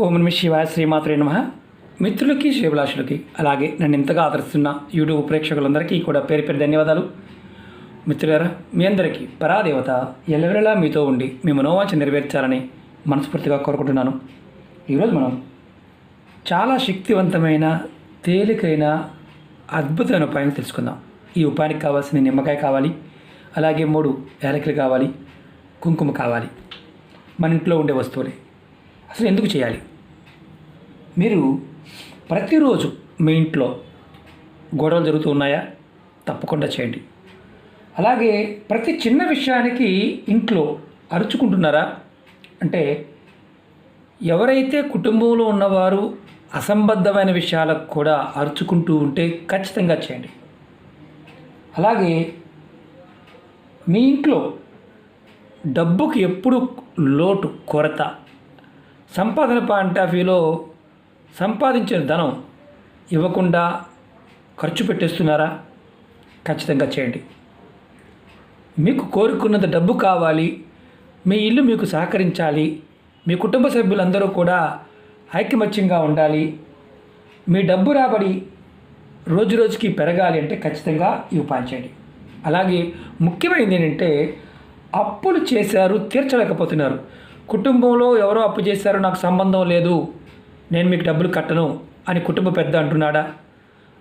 ఓం నమ శివాయ శ్రీమాత్రే నమ. మిత్రులకి శివలాషులకి అలాగే నన్ను ఇంతగా ఆదరిస్తున్న యూట్యూబ్ ప్రేక్షకులందరికీ కూడా పేరు పేరు ధన్యవాదాలు. మిత్రులారా మీ అందరికీ పరాదేవత ఎల్లవెల్లలా మీతో ఉండి మీ మనోవాంఛ నెరవేర్చాలని మనస్ఫూర్తిగా కోరుకుంటున్నాను. ఈరోజు మనం చాలా శక్తివంతమైన తేలికైన అద్భుతమైన ఉపాయం తెలుసుకుందాం. ఈ ఉపాయానికి కావాల్సిన నిమ్మకాయ కావాలి అలాగే మూడు యాలకులు కావాలి కుంకుమ కావాలి. మన ఇంట్లో ఉండే వస్తువులే. అసలు ఎందుకు చేయాలి? మీరు ప్రతిరోజు మీ ఇంట్లో గొడవలు జరుగుతూ ఉన్నాయా? తప్పకుండా చేయండి. అలాగే ప్రతి చిన్న విషయానికి ఇంట్లో అరుచుకుంటున్నారా? అంటే ఎవరైతే కుటుంబంలో ఉన్నవారు అసంబద్ధమైన విషయాలకు కూడా అరుచుకుంటూ ఉంటే ఖచ్చితంగా చేయండి. అలాగే మీ ఇంట్లో డబ్బుకి ఎప్పుడు లోటు కొరత? సంపాదన పాయింట్ ఆఫ్ వ్యూలో సంపాదించిన ధనం ఇవ్వకుండా ఖర్చు పెట్టేస్తున్నారా? ఖచ్చితంగా చేయండి. మీకు కోరుకున్నంత డబ్బు కావాలి మీ ఇల్లు మీకు సహకరించాలి మీ కుటుంబ సభ్యులందరూ కూడా ఐకమత్యంగా ఉండాలి. మీ డబ్బు రాబడి రోజు రోజుకి పెరగాలి అంటే ఖచ్చితంగా ఈ ఉపాయం చేయండి. అలాగే ముఖ్యమైనది ఏంటంటే అప్పులు చేశారు తీర్చలేకపోతున్నారు. కుటుంబంలో ఎవరో అప్పు చేశారో నాకు సంబంధం లేదు. నేను మీకు డబ్బులు కట్టను అని కుటుంబ పెద్ద అంటున్నాడా?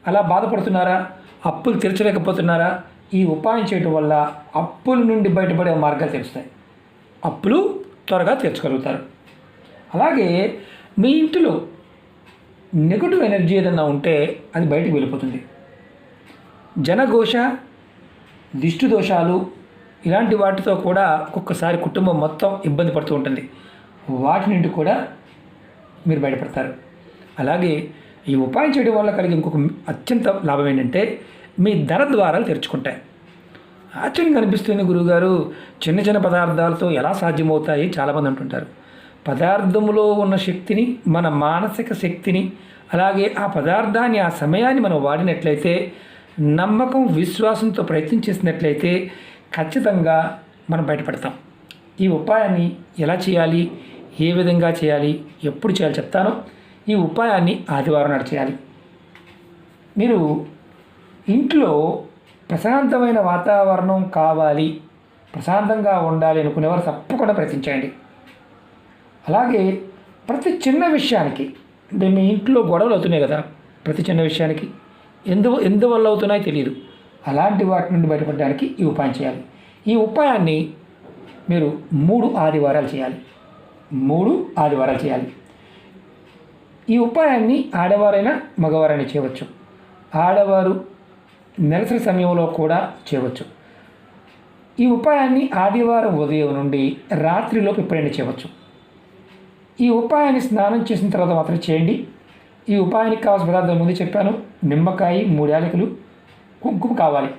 అలా బాధపడుతున్నారా? అప్పులు తీర్చలేకపోతున్నారా? ఈ ఉపాయం చేయడం వల్ల అప్పుల నుండి బయటపడే మార్గాలు తెలుస్తాయి. అప్పులు త్వరగా తీర్చగలుగుతారు. అలాగే మీ ఇంటిలో నెగటివ్ ఎనర్జీ ఏదన్నా ఉంటే అది బయటకు వెళ్ళిపోతుంది. జనఘోష దిష్టి దోషాలు ఇలాంటి వాటితో కూడా ఒక్కొక్కసారి కుటుంబం మొత్తం ఇబ్బంది పడుతూ ఉంటుంది. వాటి నుండి కూడా మీరు బయటపడతారు. అలాగే ఈ ఉపాయం చేయడం వల్ల కలిగే ఇంకొక అత్యంత లాభం ఏంటంటే మీ ధర ద్వారాలు తెరుచుకుంటాయి. ఆశ్చర్యం కనిపిస్తుంది గురువుగారు. చిన్న చిన్న పదార్థాలతో ఎలా సాధ్యమవుతాయి చాలామంది అంటుంటారు. పదార్థంలో ఉన్న శక్తిని మన మానసిక శక్తిని అలాగే ఆ పదార్థాన్ని ఆ సమయాన్ని మనం వాడినట్లయితే నమ్మకం విశ్వాసంతో ప్రయత్నం చేసినట్లయితే ఖచ్చితంగా మనం బయటపడతాం. ఈ ఉపాయాన్ని ఎలా చేయాలి? ఏ విధంగా చేయాలి ఎప్పుడు చేయాలి చెప్తాను. ఈ ఉపాయాన్ని ఆదివారం నాడు చేయాలి. మీరు ఇంట్లో ప్రశాంతమైన వాతావరణం కావాలి ప్రశాంతంగా ఉండాలి అనుకునేవారు తప్పకుండా ప్రయత్నించండి అలాగే ప్రతి చిన్న విషయానికి అంటే మీ ఇంట్లో గొడవలు అవుతున్నాయి కదా ప్రతి చిన్న విషయానికి ఎందు ఎందువల్ల అవుతున్నాయో తెలియదు అలాంటి వాటి నుండి బయటపడడానికి ఈ ఉపాయం చేయాలి. ఈ ఉపాయాన్ని మీరు మూడు ఆదివారాలు చేయాలి. మూడు ఆదివారాలు చేయాలి. ఈ ఉపాయాన్ని ఆడవారైనా మగవారైనా చేయవచ్చు. ఆడవారు నెలసరి సమయంలో కూడా చేయవచ్చు. ఈ ఉపాయాన్ని ఆదివారం ఉదయం నుండి రాత్రిలోపు ఎప్పుడైనా చేయవచ్చు. ఈ ఉపాయాన్ని స్నానం చేసిన తర్వాత మాత్రం చేయండి. ఈ ఉపాయానికి కావాల్సిన పదార్థాలు ముందు చెప్పాను. నిమ్మకాయ మూడు యాలకులు కుంకుమ కావాలి.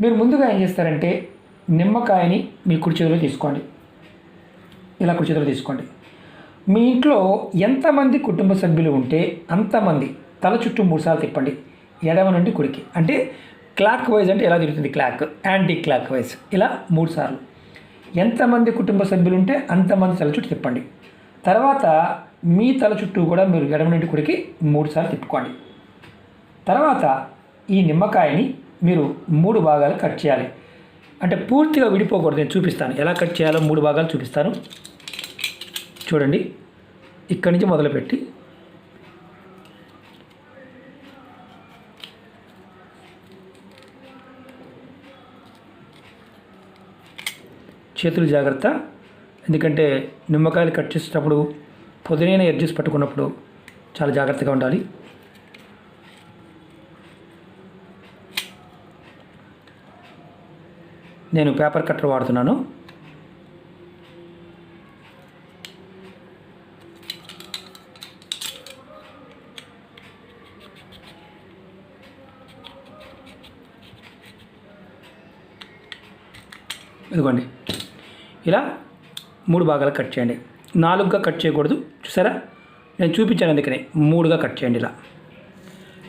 మీరు ముందుగా ఏం చేస్తారంటే నిమ్మకాయని మీ కుడి చేతిలో తీసుకోండి. ఇలా కుడి చేతిలో తీసుకోండి. మీ ఇంట్లో ఎంతమంది కుటుంబ సభ్యులు ఉంటే అంతమంది తల చుట్టూ మూడుసార్లు తిప్పండి. ఎడమ నుండి కుడికి. అంటే క్లాక్ వైజ్ అంటే ఎలా తిరుగుతుంది? క్లాక్. Anticlockwise. ఇలా మూడు సార్లు. ఎంతమంది కుటుంబ సభ్యులు ఉంటే అంతమంది తల చుట్టూ తిప్పండి. తర్వాత మీ తల చుట్టూ కూడా మీరు ఎడమ నుండి కుడికి మూడు సార్లు తిప్పుకోండి. తర్వాత ఈ నిమ్మకాయని మీరు మూడు భాగాలు కట్ చేయాలి. అంటే పూర్తిగా విడిపోకూడదు. నేను చూపిస్తాను. ఎలా కట్ చేయాలో మూడు భాగాలు చూపిస్తాను. చూడండి. ఇక్కడి నుంచి మొదలుపెట్టి చేతులు జాగ్రత్త. ఎందుకంటే నిమ్మకాయలు కట్ చేసేటప్పుడు పొదినైన ఎడ్జెస్ పట్టుకున్నప్పుడు చాలా జాగ్రత్తగా ఉండాలి. నేను పేపర్ కట్టర్ వాడుతున్నాను. ఇదిగోండి. ఇలా మూడు భాగాలు కట్ చేయండి. నాలుగుగా కట్ చేయకూడదు. చూసారా? నేను చూపించాను అందుకనే. మూడుగా కట్ చేయండి ఇలా.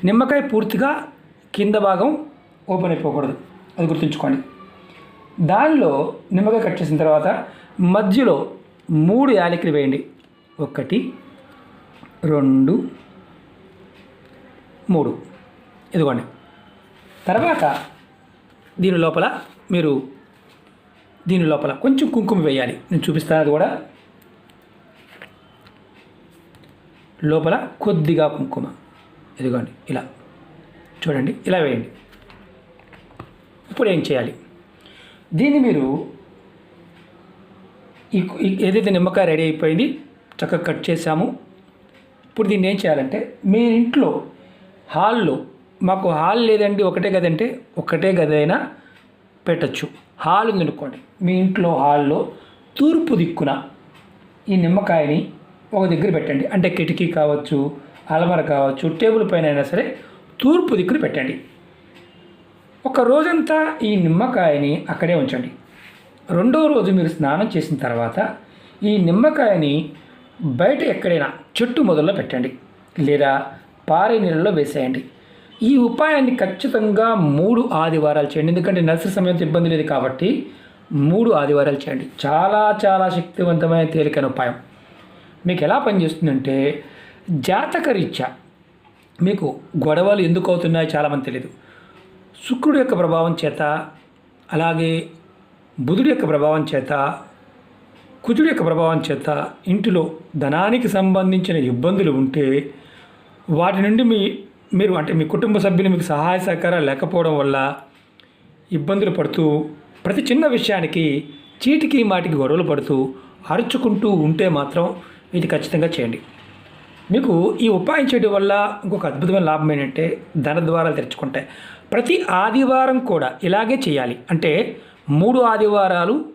నిమ్మకాయ పూర్తిగా కింద భాగం ఓపెన్ అయిపోకూడదు. అది గుర్తుంచుకోండి. దానిలో నిమ్మకాయ కట్ చేసిన తర్వాత మధ్యలో మూడు యాలకులు వేయండి. ఒకటి రెండు మూడు. ఇదిగోండి. తర్వాత దీని లోపల మీరు దీని లోపల కొంచెం కుంకుమ వేయాలి. నేను చూపిస్తాను అది కూడా లోపల కొద్దిగా కుంకుమ. ఇదిగోండి ఇలా. చూడండి ఇలా వేయండి. ఇప్పుడు ఏం చేయాలి? దీన్ని మీరు ఈ ఏదైతే నిమ్మకాయ రెడీ అయిపోయింది చక్కగా కట్ చేసాము ఇప్పుడు దీన్ని ఏం చేయాలంటే మీ ఇంట్లో హాల్లో మాకు హాల్ లేదండి ఒకటే గది అంటే ఒకటే గదైనా అయినా పెట్టచ్చు. హాల్ ఉందనుకోండి మీ ఇంట్లో హాల్లో తూర్పు దిక్కున ఈ నిమ్మకాయని ఒక దగ్గర పెట్టండి. అంటే కిటికీ కావచ్చు అలమర కావచ్చు టేబుల్ పైన అయినా సరే తూర్పు దిక్కున పెట్టండి. ఒక రోజంతా ఈ నిమ్మకాయని అక్కడే ఉంచండి. రెండో రోజు మీరు స్నానం చేసిన తర్వాత ఈ నిమ్మకాయని బయట ఎక్కడైనా చెట్టు మొదల్లో పెట్టండి. లేదా పారే నీళ్ళలో వేసేయండి. ఈ ఉపాయాన్ని ఖచ్చితంగా మూడు ఆదివారాలు చేయండి. ఎందుకంటే నర్సరీ సమయంతో ఇబ్బంది లేదు కాబట్టి మూడు ఆదివారాలు చేయండి. చాలా చాలా శక్తివంతమైన తేలికైన ఉపాయం. మీకు ఎలా పనిచేస్తుందంటే జాతక రీత్యా మీకు గొడవలు ఎందుకు అవుతున్నాయో చాలామంది తెలియదు శుక్రుడి యొక్క ప్రభావం చేత అలాగే బుధుడి యొక్క ప్రభావం చేత కుజుడి యొక్క ప్రభావం చేత ఇంటిలో ధనానికి సంబంధించిన ఇబ్బందులు ఉంటే వాటి నుండి మీ మీరు అంటే మీ కుటుంబ సభ్యులు మీకు సహాయ సహకారాలు లేకపోవడం వల్ల ఇబ్బందులు పడుతూ ప్రతి చిన్న విషయానికి చీటికి మాటికి గొడవలు పడుతూ అరుచుకుంటూ ఉంటే మాత్రం ఇది ఖచ్చితంగా చేయండి. మీకు ఈ ఉపాయం చేయడం వల్ల ఇంకొక అద్భుతమైన లాభం ఏంటంటే ధన ద్వారాలు తెరుచుకుంటాయి. ప్రతి ఆదివారం కూడా ఇలాగే చేయాలి. అంటే మూడు ఆదివారాలు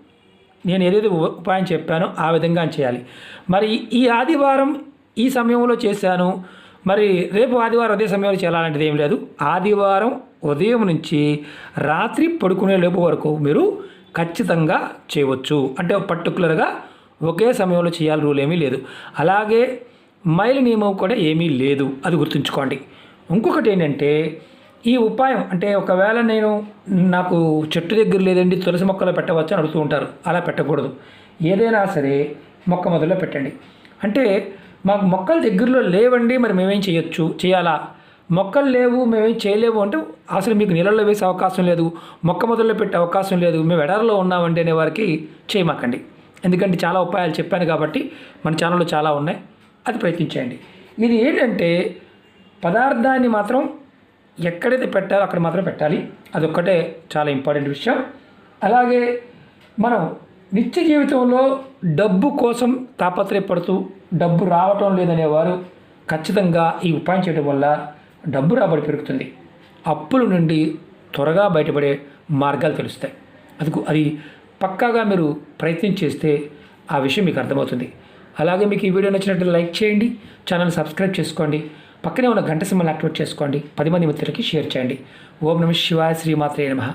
నేను ఏదైతే ఉపాయం చెప్పానో ఆ విధంగా చేయాలి. మరి ఈ ఆదివారం ఈ సమయంలో చేశాను మరి రేపు ఆదివారం అదే సమయంలో చేయాలంటే ఏం లేదు. ఆదివారం ఉదయం నుంచి రాత్రి పడుకునే లోపు వరకు మీరు ఖచ్చితంగా చేయవచ్చు. అంటే పర్టికులర్గా ఒకే సమయంలో చేయాలి రూల్ ఏమీ లేదు. అలాగే మైలు నియమం కూడా ఏమీ లేదు. అది గుర్తుంచుకోండి. ఇంకొకటి ఏంటంటే ఈ ఉపాయం అంటే ఒకవేళ నేను నాకు చెట్టు దగ్గర లేదండి తులసి మొక్కలో పెట్టవచ్చు అని అడుగుతూ ఉంటారు. అలా పెట్టకూడదు. ఏదైనా సరే మొక్క మొదల్లో పెట్టండి. అంటే మాకు మొక్కలు దగ్గరలో లేవండి మరి మేమేం చేయొచ్చు? చేయాలా? మొక్కలు లేవు మేమేం చేయలేము అంటే అసలు మీకు నీళ్ళల్లో వేసే అవకాశం లేదు మొక్క మొదల్లో పెట్టే అవకాశం లేదు మేము ఎడారిలో ఉన్నామండి అనే వారికి చేయమాకండి. ఎందుకంటే చాలా ఉపాయాలు చెప్పాను కాబట్టి మన ఛానల్లో చాలా ఉన్నాయి. అది ప్రయత్నించేయండి. ఇది ఏంటంటే పదార్థాన్ని మాత్రం ఎక్కడైతే పెట్టాలో అక్కడ మాత్రం పెట్టాలి. అదొక్కటే చాలా ఇంపార్టెంట్ విషయం. అలాగే మనం నిత్య జీవితంలో డబ్బు కోసం తాపత్రయపడుతూ డబ్బు రావటం లేదనేవారు ఖచ్చితంగా ఈ ఉపాయం చేయడం వల్ల డబ్బు రాబడి పెరుగుతుంది. అప్పుల నుండి త్వరగా బయటపడే మార్గాలు తెలుస్తాయి. అది అది పక్కాగా మీరు ప్రయత్నం చేస్తే ఆ విషయం మీకు అర్థమవుతుంది. అలాగే మీకు ఈ వీడియో నచ్చినట్టు లైక్ చేయండి ఛానల్ సబ్స్క్రైబ్ చేసుకోండి పక్కనే ఉన్న గంట సింబల్ యాక్టివేట్ చేసుకోండి పది మంది మిత్రులకి షేర్ చేయండి. ఓం నమ శివాయ శ్రీమాత్రే నమః.